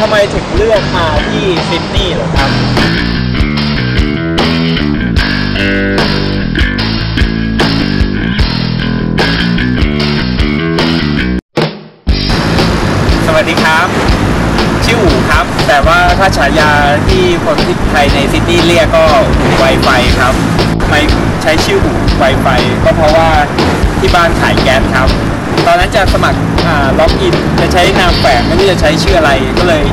ทำไมถึงเลือกมาที่ซิดนีย์เหรอครับ สวัสดีครับ ชื่ออูครับ แต่ว่าถ้าฉายาที่คนที่ไทยในซิดนีย์เรียกก็ไวไฟครับทำไมใช้ชื่ออูไวไฟก็เพราะว่าที่บ้านขายแก๊สครับ ตอนนั้นจะสมัครอ่าล็อกอินจะใช้นามแฝงไม่รู้จะใช้ชื่ออะไรก็เลย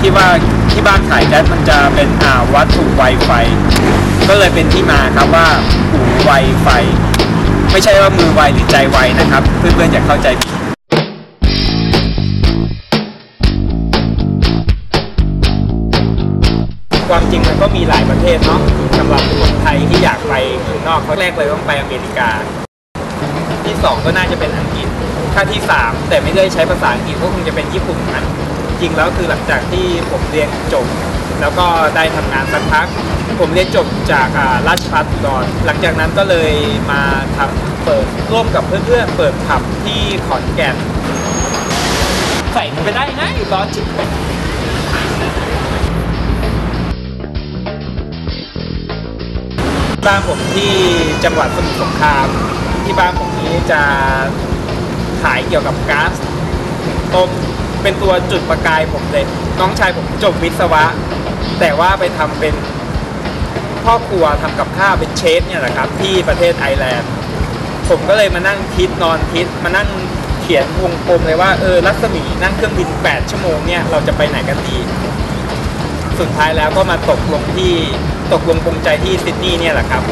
คิดว่าที่บ้านขายแก๊สมันจะเป็นอ่าวัตถุไวไฟก็เลยเป็นที่มาครับว่าอูไวไฟ ไม่ใช่ว่ามือไวหรือใจไวนะครับ เพื่อนๆอย่าเข้าใจผิดความจริงมันก็มีหลายประเทศเนาะสำหรับคนไทยที่อยากไปเมืองนอกเขาแรกเลยต้องไปอเมริกา ที่สองก็น่าจะเป็นอังกฤษ ถ้าที่สามแต่ไม่ได้ใช้ภาษาอังกฤษก็คงจะเป็นญี่ปุ่นนะจริงแล้วคือหลังจากที่ผมเรียนจบ แล้วก็ได้ทำงานสักพัก ผมเรียนจบจากอ่าราชภัฏอุดรหลังจากนั้นก็เลยมาทำเปิดร่วมกับเพื่อนๆเปิดผับที่ขอนแก่นใส่ไปได้ไงร้อนจิตบ้านผมที่จังหวัดสมุทรสงครามที่บ้านผมนี้จะ ขายเกี่ยวกับก๊าซต้มเป็นตัวจุดประกายผมเลย น้องชายผมจบวิศวะ แต่ว่าไปทำเป็นพ่อครัวทำกับข้าวเป็นเชฟเนี่ยแหละครับ ที่ประเทศไอร์แลนด์ ผมก็เลยมานั่งคิดนอนคิดมานั่งเขียนวงกลมเลยว่าเออรัศมีนั่งเครื่องบิน 8 ชั่วโมงเนี่ยเราจะไปไหนกันดีสุดท้ายแล้วก็มาตกลงที่ตกลงปรงใจที่ซิดนีย์เนี่ยแหละครับ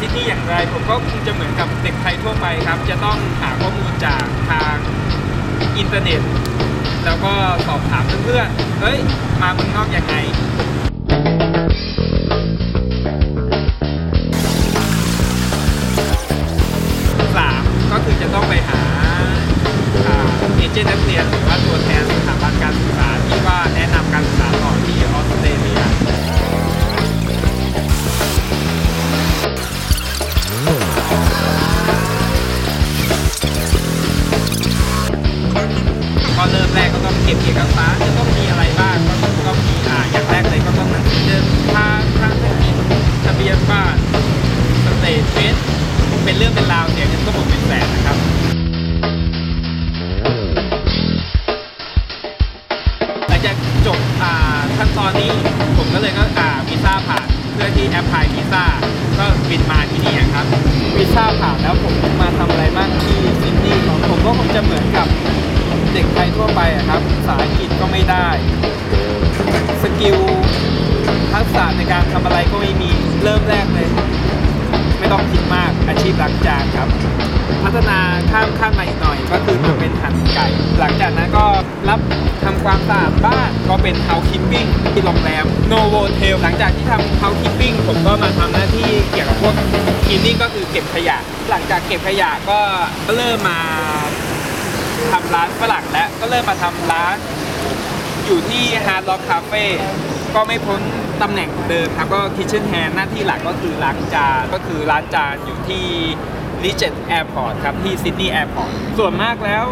ซิดนีย์อย่างไร ผมก็คงจะเหมือนกับเด็กไทยทั่วไปครับ จะต้องหาข้อมูลจากทางอินเทอร์เน็ต แล้วก็สอบถามเพื่อนๆเฮ้ย มาเมืองนอกยังไงสามก็คือจะต้องไปหาเอเจนต์นักเรียนหรือว่าตัวแทนสถาบันการศึกษาที่ว่าแนะนำการศึกษา มแรกก็ต้องเก็บเอกสารจะต้องมีอะไรบ้างก็ต้องก็มีอ่าอย่างแรกเลยก็ต้องหนังสือเดินทางทางธุรกิจทะเบียนบ้านสเตทเมนต์เป็นเรื่องเป็นราวเสียเงินก็หมดเป็นแสนนะครับหลังจากจบอ่าขั้นตอนนี้ผมก็เลยก็อ่าวีซ่าผ่านเพื่อที่แอปพลายวีซ่าก็บินมาที่นี่ครับวีซ่าผ่านแล้วผมมาทำอะไรบ้างที่ซิดนีย์ของผมก็คงจะเหมือนกับ ด็กไทยทั่วไปอะครับภาษาอังกฤษก็ไม่ได้ สกิลทักษะในการทำอะไรก็ไม่มีเริ่มแรกเลย ไม่ต้องคิดมากอาชีพล้างจานครับ พัฒนาข้ามขั้นมาอีกหน่อย ก็คือมาเป็นหั่นไก่ หลังจากนั้นก็รับทำความสะอาดบ้านก็เป็น housekeeping ที่โรงแรม Novotel หลังจากที่ทำ housekeeping ผมก็มาทำหน้าที่เกี่ยวกับพวก cleaning ก็คือเก็บขยะ หลังจากเก็บขยะก็เริ่มมา ร้านฝรั่งและก็เริ่มมาทำร้าน อยู่ที่ Hard Rock Cafe ก็ไม่พ้นตำแหน่งเดิมครับก็ Kitchen Hand หน้าที่หลักก็คือล้างจานก็คือร้านจานอยู่ที่ Regent Airport ครับที่ Sydney Airport ส่วนมากแล้ว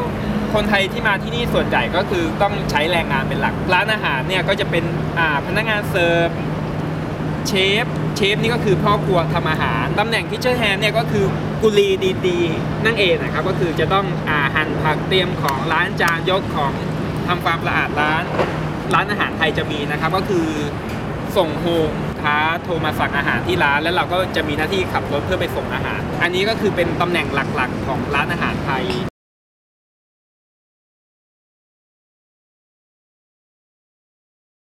คนไทยที่มาที่นี่ส่วนใหญ่ก็คือต้องใช้แรงงานเป็นหลัก ร้านอาหารเนี่ยก็จะเป็นพนักงานเสิร์ฟเชฟเชฟนี่ก็คือพ่อครัวทำอาหารตำแหน่งคิ t เช e ร์แฮนเนี่ยก็คือ กุลีดีๆ นั่งเองนะครับก็คือจะต้องอาหั่นผักเตรียมของร้านจานยกของทำความสะอาดร้าน ร้านอาหารไทยจะมีนะครับ ก็คือส่งโฮมท้าโทรมาสั่งอาหารที่ร้าน แล้วเราก็จะมีหน้าที่ขับรถเพื่อไปส่งอาหาร อันนี้ก็คือเป็นตำแหน่งหลักๆ ของร้านอาหารไทย